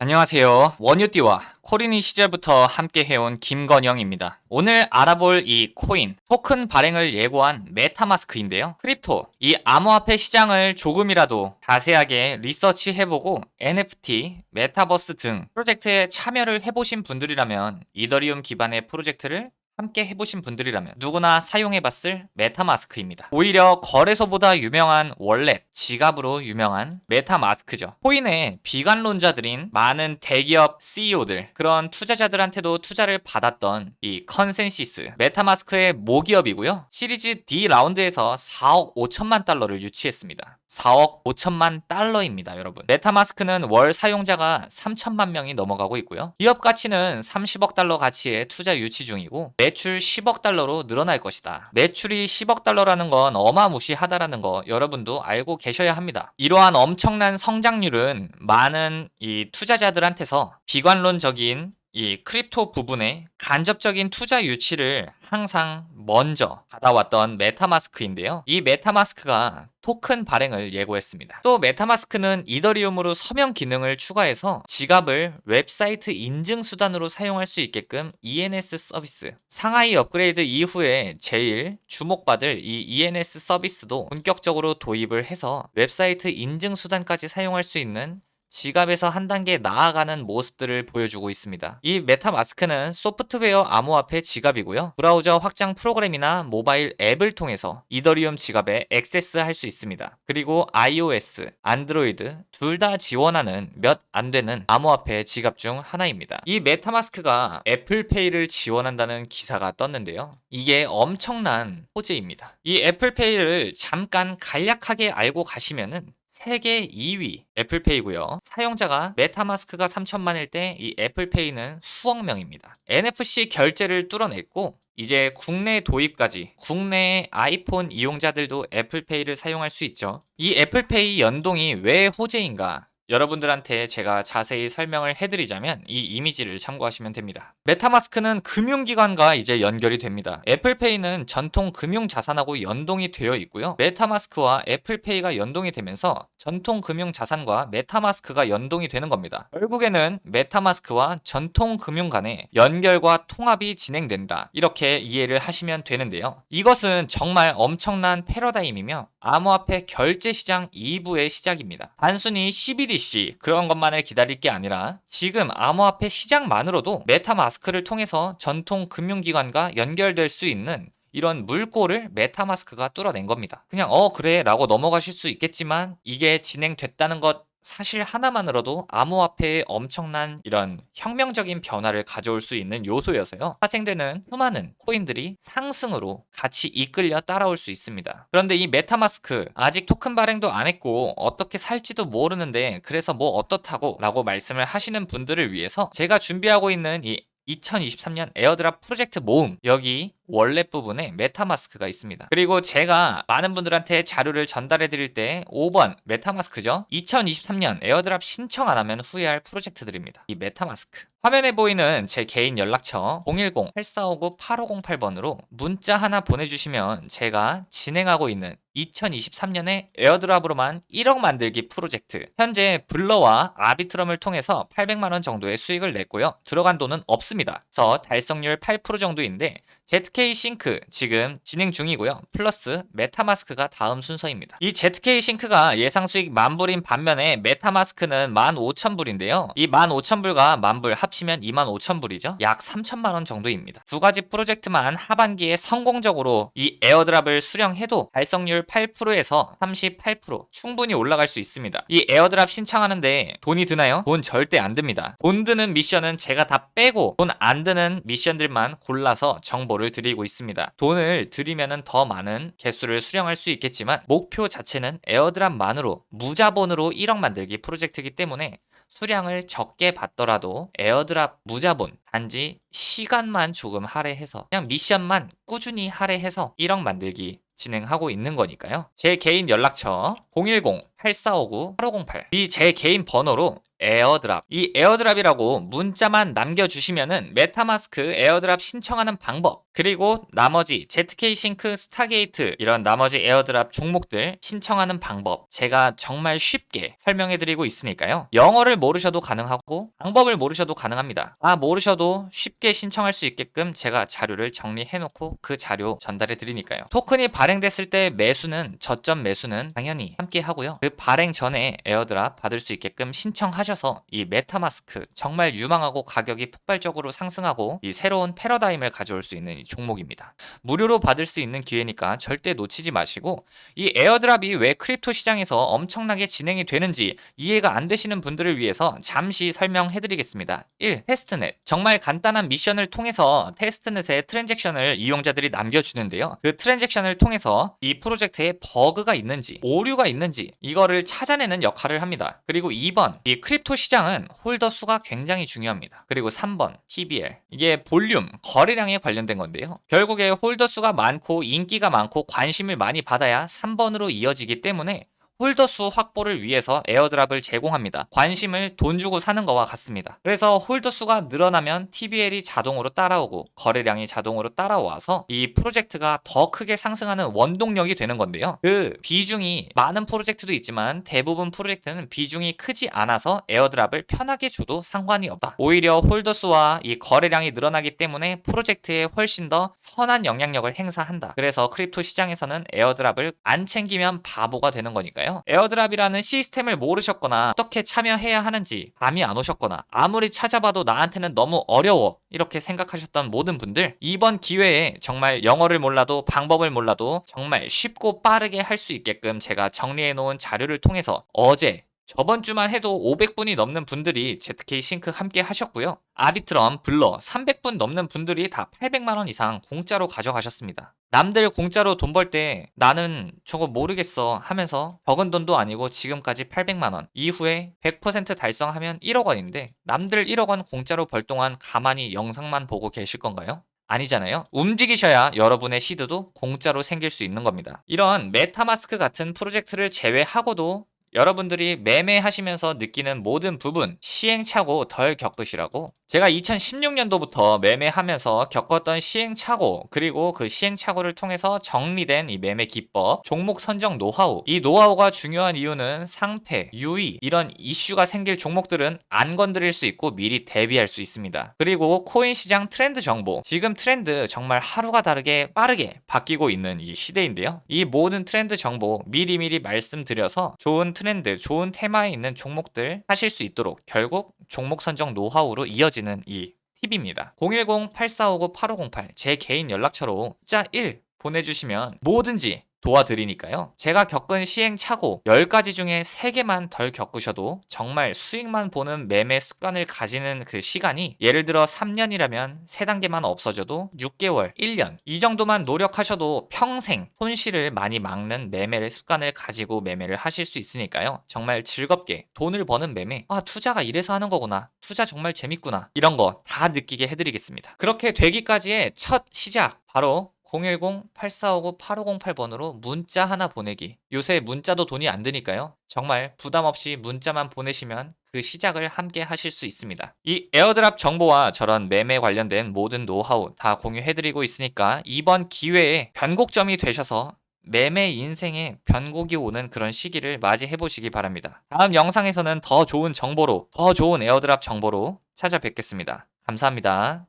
안녕하세요. 원유띠와 코린이 시절부터 함께 해온 김건영입니다. 오늘 알아볼 이 코인, 토큰 발행을 예고한 메타마스크인데요. 크립토, 이 암호화폐 시장을 조금이라도 자세하게 리서치해보고 NFT, 메타버스 등 프로젝트에 참여를 해보신 분들이라면 이더리움 기반의 프로젝트를 함께 해보신 분들이라면 누구나 사용해봤을 메타마스크입니다. 오히려 거래소보다 유명한 월렛, 지갑으로 유명한 메타마스크죠. 코인의 비관론자들인 많은 대기업 CEO들, 그런 투자자들한테도 투자를 받았던 이 컨센시스, 메타마스크의 모기업이고요. 시리즈 D 라운드에서 4억 5천만 달러를 유치했습니다. 4억 5천만 달러입니다, 여러분. 메타마스크는 월 사용자가 3천만 명이 넘어가고 있고요. 기업 가치는 30억 달러 가치의 투자 유치 중이고 매출 10억 달러로 늘어날 것이다. 매출이 10억 달러라는 건 어마무시하다라는 거 여러분도 알고 계셔야 합니다. 이러한 엄청난 성장률은 많은 이 투자자들한테서 비관론적인 이 크립토 부분에 간접적인 투자 유치를 항상 먼저 받아왔던 메타마스크인데요. 이 메타마스크가 토큰 발행을 예고했습니다. 또 메타마스크는 이더리움으로 서명 기능을 추가해서 지갑을 웹사이트 인증 수단으로 사용할 수 있게끔 ENS 서비스 상하이 업그레이드 이후에 제일 주목받을 이 ENS 서비스도 본격적으로 도입을 해서 웹사이트 인증 수단까지 사용할 수 있는 지갑에서 한 단계 나아가는 모습들을 보여주고 있습니다. 이 메타마스크는 소프트웨어 암호화폐 지갑이고요. 브라우저 확장 프로그램이나 모바일 앱을 통해서 이더리움 지갑에 액세스할 수 있습니다. 그리고 iOS, 안드로이드 둘 다 지원하는 몇 안 되는 암호화폐 지갑 중 하나입니다. 이 메타마스크가 애플페이를 지원한다는 기사가 떴는데요. 이게 엄청난 호재입니다. 이 애플페이를 잠깐 간략하게 알고 가시면은 세계 2위 애플페이고요. 사용자가 메타마스크가 3천만일 때 이 애플페이는 수억 명입니다. NFC 결제를 뚫어냈고 이제 국내 도입까지 국내 아이폰 이용자들도 애플페이를 사용할 수 있죠. 이 애플페이 연동이 왜 호재인가? 여러분들한테 제가 자세히 설명을 해드리자면 이 이미지를 참고하시면 됩니다. 메타마스크는 금융기관과 이제 연결이 됩니다. 애플페이는 전통 금융자산하고 연동이 되어 있고요. 메타마스크와 애플페이가 연동이 되면서 전통 금융자산과 메타마스크가 연동이 되는 겁니다. 결국에는 메타마스크와 전통 금융 간의 연결과 통합이 진행된다. 이렇게 이해를 하시면 되는데요. 이것은 정말 엄청난 패러다임이며 암호화폐 결제 시장 2부의 시작입니다. 단순히 CBDC 그런 것만을 기다릴 게 아니라 지금 암호화폐 시장만으로도 메타마스크를 통해서 전통 금융기관과 연결될 수 있는 이런 물꼬를 메타마스크가 뚫어낸 겁니다. 그냥 어 그래 라고 넘어가실 수 있겠지만 이게 진행됐다는 것 사실 하나만으로도 암호화폐에 엄청난 이런 혁명적인 변화를 가져올 수 있는 요소여서요. 파생되는 수많은 코인들이 상승으로 같이 이끌려 따라올 수 있습니다. 그런데 이 메타마스크 아직 토큰 발행도 안 했고 어떻게 살지도 모르는데 그래서 뭐 어떻다고 라고 말씀을 하시는 분들을 위해서 제가 준비하고 있는 이 2023년 에어드랍 프로젝트 모음 여기 원래 부분에 메타마스크가 있습니다. 그리고 제가 많은 분들한테 자료를 전달해 드릴 때 5번 메타마스크죠. 2023년 에어드랍 신청 안 하면 후회할 프로젝트들입니다. 이 메타마스크. 화면에 보이는 제 개인 연락처 010-8459-8508번으로 문자 하나 보내주시면 제가 진행하고 있는 2023년에 에어드랍으로만 1억 만들기 프로젝트 현재 블러와 아비트럼을 통해서 800만원 정도의 수익을 냈고요. 들어간 돈은 없습니다. 그래서 달성률 8% 정도인데 ZK 싱크 지금 진행 중이고요. 플러스 메타마스크가 다음 순서입니다. 이 ZK 싱크가 예상 수익 만불인 반면에 메타마스크는 15,000불인데요. 이 15,000불과 만불 합치면 25,000불이죠. 약 3천만 원 정도입니다. 두 가지 프로젝트만 하반기에 성공적으로 이 에어드랍을 수령해도 달성률 8%에서 38% 충분히 올라갈 수 있습니다. 이 에어드랍 신청하는데 돈이 드나요? 돈 절대 안 듭니다. 돈 드는 미션은 제가 다 빼고 돈 안 드는 미션들만 골라서 정보 를 드리고 있습니다. 돈을 드리면은 더 많은 개수를 수령할 수 있겠지만 목표 자체는 에어드랍만으로 무자본으로 1억 만들기 프로젝트이기 때문에 수량을 적게 받더라도 에어드랍 무자본 단지 시간만 조금 할애해서 그냥 미션만 꾸준히 할애해서 1억 만들기 진행하고 있는 거니까요. 제 개인 연락처 8459-8508 이 제 개인 번호로 에어드랍 이 에어드랍이라고 문자만 남겨주시면은 메타마스크 에어드랍 신청하는 방법 그리고 나머지 ZK 싱크 스타게이트 이런 나머지 에어드랍 종목들 신청하는 방법 제가 정말 쉽게 설명해 드리고 있으니까요. 영어를 모르셔도 가능하고 방법을 모르셔도 가능합니다. 아 모르셔도 쉽게 신청할 수 있게끔 제가 자료를 정리해 놓고 그 자료 전달해 드리니까요. 토큰이 발행됐을 때 매수는 저점 매수는 당연히 함께 하고요. 그 발행 전에 에어드랍 받을 수 있게끔 신청하셔서 이 메타마스크 정말 유망하고 가격이 폭발적으로 상승하고 이 새로운 패러다임을 가져올 수 있는 이 종목입니다. 무료로 받을 수 있는 기회니까 절대 놓치지 마시고 이 에어드랍이 왜 크립토 시장에서 엄청나게 진행이 되는지 이해가 안 되시는 분들을 위해서 잠시 설명해 드리겠습니다. 1. 테스트넷. 정말 간단한 미션을 통해서 테스트넷에 트랜잭션을 이용자들이 남겨주는데요. 그 트랜잭션을 통해서 이 프로젝트에 버그가 있는지 오류가 있는지 이거를 찾아내는 역할을 합니다. 그리고 2번 이 크립토 시장은 홀더 수가 굉장히 중요합니다. 그리고 3번 TBL 이게 볼륨 거래량에 관련된 건데 요. 결국에 홀더 수가 많고 인기가 많고 관심을 많이 받아야 3번으로 이어지기 때문에 홀더 수 확보를 위해서 에어드랍을 제공합니다. 관심을 돈 주고 사는 거와 같습니다. 그래서 홀더 수가 늘어나면 TBL이 자동으로 따라오고 거래량이 자동으로 따라와서 이 프로젝트가 더 크게 상승하는 원동력이 되는 건데요. 그 비중이 많은 프로젝트도 있지만 대부분 프로젝트는 비중이 크지 않아서 에어드랍을 편하게 줘도 상관이 없다. 오히려 홀더 수와 이 거래량이 늘어나기 때문에 프로젝트에 훨씬 더 선한 영향력을 행사한다. 그래서 크립토 시장에서는 에어드랍을 안 챙기면 바보가 되는 거니까요. 에어드랍이라는 시스템을 모르셨거나 어떻게 참여해야 하는지 감이 안 오셨거나 아무리 찾아봐도 나한테는 너무 어려워 이렇게 생각하셨던 모든 분들 이번 기회에 정말 영어를 몰라도 방법을 몰라도 정말 쉽고 빠르게 할 수 있게끔 제가 정리해 놓은 자료를 통해서 어제 저번 주만 해도 500분이 넘는 분들이 ZK 싱크 함께 하셨고요. 아비트럼, 블러 300분 넘는 분들이 다 800만원 이상 공짜로 가져가셨습니다. 남들 공짜로 돈 벌 때 나는 저거 모르겠어 하면서 적은 돈도 아니고 지금까지 800만원 이후에 100% 달성하면 1억 원인데 남들 1억 원 공짜로 벌 동안 가만히 영상만 보고 계실 건가요? 아니잖아요. 움직이셔야 여러분의 시드도 공짜로 생길 수 있는 겁니다. 이런 메타마스크 같은 프로젝트를 제외하고도 여러분들이 매매하시면서 느끼는 모든 부분 시행착오 덜 겪으시라고 제가 2016년도부터 매매하면서 겪었던 시행착오 그리고 그 시행착오를 통해서 정리된 이 매매 기법 종목 선정 노하우 이 노하우가 중요한 이유는 상패 유의 이런 이슈가 생길 종목들은 안 건드릴 수 있고 미리 대비할 수 있습니다. 그리고 코인 시장 트렌드 정보 지금 트렌드 정말 하루가 다르게 빠르게 바뀌고 있는 이 시대인데요. 이 모든 트렌드 정보 미리미리 말씀드려서 좋은 트렌드, 좋은 테마에 있는 종목들 하실 수 있도록 결국 종목 선정 노하우로 이어지는 이 팁입니다. 010-8459-8508 제 개인 연락처로 숫자 1 보내주시면 뭐든지 도와드리니까요. 제가 겪은 시행착오 10가지 중에 3개만 덜 겪으셔도 정말 수익만 보는 매매 습관을 가지는 그 시간이 예를 들어 3년이라면 3단계만 없어져도 6개월, 1년 이 정도만 노력하셔도 평생 손실을 많이 막는 매매를 습관을 가지고 매매를 하실 수 있으니까요. 정말 즐겁게 돈을 버는 매매 아 투자가 이래서 하는 거구나 투자 정말 재밌구나 이런 거 다 느끼게 해드리겠습니다. 그렇게 되기까지의 첫 시작 바로 010-8459-8508번으로 문자 하나 보내기. 요새 문자도 돈이 안 드니까요. 정말 부담 없이 문자만 보내시면 그 시작을 함께 하실 수 있습니다. 이 에어드랍 정보와 저런 매매 관련된 모든 노하우 다 공유해드리고 있으니까 이번 기회에 변곡점이 되셔서 매매 인생에 변곡이 오는 그런 시기를 맞이해 보시기 바랍니다. 다음 영상에서는 더 좋은 정보로, 더 좋은 에어드랍 정보로 찾아뵙겠습니다. 감사합니다.